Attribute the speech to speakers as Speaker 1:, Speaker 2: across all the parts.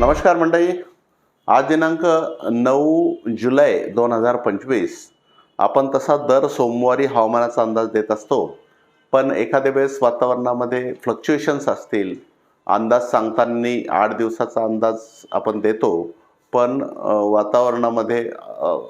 Speaker 1: नमस्कार मंडळी. आज दिनांक नऊ जुलै दोन हजार पंचवीस. आपण तसा दर सोमवारी हवामानाचा अंदाज देत असतो. पण एखाद्या वेळेस वातावरणामध्ये फ्लक्च्युएशन्स असतील. अंदाज सांगताना आठ दिवसाचा अंदाज आपण देतो. पण वातावरणामध्ये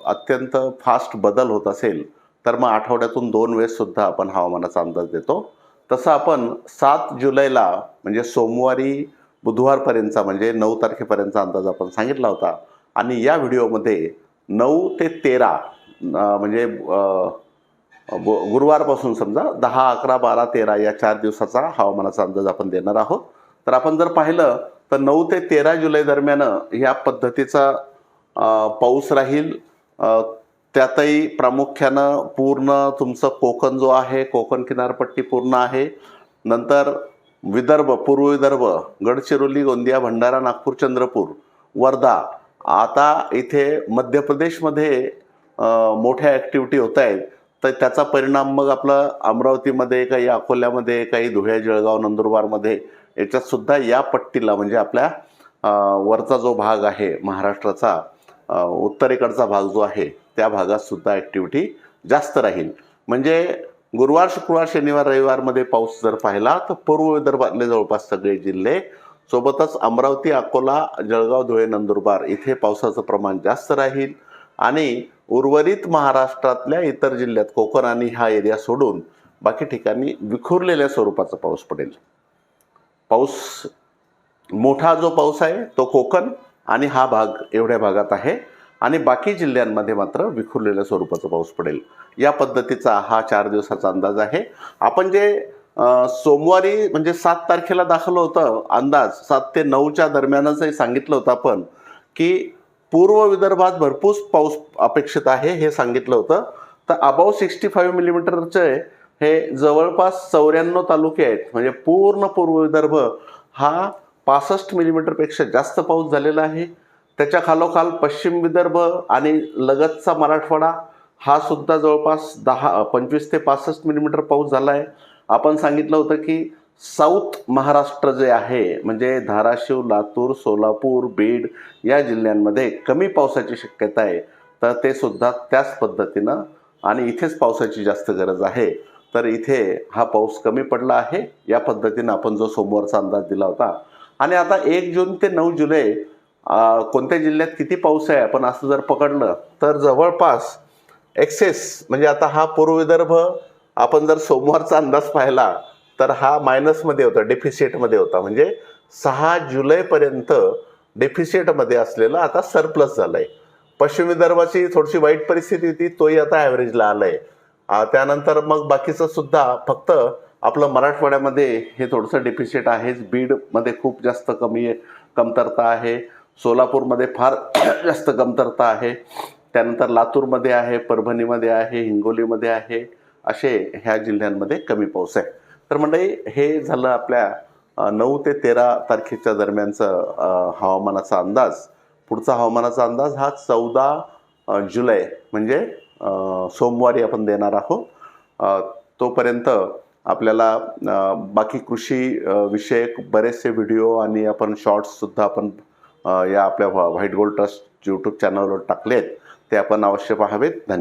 Speaker 1: अत्यंत फास्ट बदल होत असेल तर मग आठवड्यातून दोन वेळेससुद्धा आपण हवामानाचा अंदाज देतो. तसं आपण सात जुलैला म्हणजे सोमवारी बुधवारपर्यंतचा म्हणजे नऊ तारखेपर्यंतचा अंदाज आपण सांगितला होता. आणि या व्हिडिओमध्ये नऊ ते तेरा म्हणजे गु- गुरुवारपासून समजा दहा अकरा बारा तेरा या चार दिवसाचा हवामानाचा अंदाज आपण देणार आहोत. तर आपण जर पाहिलं तर नऊ ते तेरा जुलै दरम्यान या पद्धतीचा पाऊस राहील. त्यातही प्रामुख्यानं पूर्ण तुमचं कोकण जो आहे कोकण किनारपट्टी पूर्ण आहे. नंतर विदर्भ पूर्व विदर्भ गडचिरोली गोंदिया भंडारा नागपूर चंद्रपूर वर्धा. आता इथे मध्य प्रदेशमध्ये मोठ्या ॲक्टिव्हिटी होत आहेत तर त्याचा परिणाम मग आपलं अमरावतीमध्ये काही अकोल्यामध्ये काही धुळे जळगाव नंदुरबारमध्ये याच्यातसुद्धा या पट्टीला म्हणजे आपल्या वरचा जो भाग आहे महाराष्ट्राचा उत्तरेकडचा भाग जो आहे त्या भागातसुद्धा ॲक्टिव्हिटी जास्त राहील. म्हणजे गुरुवार शुक्रवार शनिवार रविवारमध्ये पाऊस जर पाहिला तर पूर्व विदर्भातले जवळपास सगळे जिल्हे सोबतच अमरावती अकोला जळगाव धुळे नंदुरबार इथे पावसाचं प्रमाण जास्त राहील. आणि उर्वरित महाराष्ट्रातल्या इतर जिल्ह्यात कोकण आणि हा एरिया सोडून बाकी ठिकाणी विखुरलेल्या स्वरूपाचा पाऊस पडेल. पाऊस मोठा जो पाऊस आहे तो कोकण आणि हा भाग एवढ्या भागात आहे. आणि बाकी जिल्ह्यांमध्ये मात्र विखुरलेल्या स्वरूपाचा पाऊस पडेल. या पद्धतीचा हा चार दिवसाचा अंदाज आहे. आपण जे सोमवारी म्हणजे सात तारखेला दाखलं होतं अंदाज सात ते नऊच्या दरम्यानचही सांगितलं होतं आपण की पूर्व विदर्भात भरपूर पाऊस अपेक्षित आहे हे सांगितलं होतं. तर अबाव सिक्स्टी फाईव्ह मिलीमीटरचे हे जवळपास चौऱ्याण्णव तालुके आहेत. म्हणजे पूर्ण पूर्व विदर्भ हा पासष्ट मिलीमीटरपेक्षा जास्त पाऊस झालेला आहे. त्याच्या खालोखाल पश्चिम विदर्भ आणि लगतचा मराठवाडा हा सुद्धा जवळपास दहा पंचवीस ते पासष्ट मिलीमीटर पाऊस झाला आहे आपण सांगितलं होतं की साऊथ महाराष्ट्र जे आहे म्हणजे धाराशिव लातूर सोलापूर बीड या जिल्ह्यांमध्ये कमी पावसाची शक्यता आहे. तर ते सुद्धा त्याच पद्धतीनं आणि इथेच पावसाची जास्त गरज आहे. तर इथे हा पाऊस कमी पडला आहे. या पद्धतीनं आपण जो सोमवारचा अंदाज दिला होता. आणि आता एक जून ते नऊ जुलै कोणत्या जिल्ह्यात किती पाऊस आहे? आपण असं जर पकडलं तर जवळपास एक्सेस म्हणजे आता हा पूर्व विदर्भ आपण जर सोमवारचा अंदाज पाहिला तर हा मायनसमध्ये होता डेफिसिटमध्ये होता. म्हणजे सहा जुलैपर्यंत डेफिसिटमध्ये असलेला आता सरप्लस झालं आहे पश्चिम विदर्भाची थोडीशी वाईट परिस्थिती होती तोही आता ॲव्हरेजला आलं आहे त्यानंतर मग बाकीचं सुद्धा फक्त आपलं मराठवाड्यामध्ये हे थोडंसं डेफिसिट आहेच. बीडमध्ये खूप जास्त कमी कमतरता आहे. सोलापूरमध्ये फार जास्त कमतरता आहे. त्यानंतर लातूरमध्ये आहे परभणीमध्ये आहे हिंगोलीमध्ये आहे. असे ह्या जिल्ह्यांमध्ये कमी पाऊस आहे. तर मंडळी हे झालं आपल्या नऊ ते तेरा तारखेच्या दरम्यानचं हवामानाचा अंदाज. पुढचा हवामानाचा अंदाज हा चौदा जुलै म्हणजे सोमवारी आपण देणार आहोत. तोपर्यंत आपल्याला बाकी कृषी विषयक बरेचसे व्हिडिओ आणि आपण शॉर्ट्ससुद्धा आपण या आपल्या व्हाईट गोल्ड ट्रस्ट यूट्यूब चॅनलवर टाकले आहेत ते आपण अवश्य पाहावेत. धन्यवाद.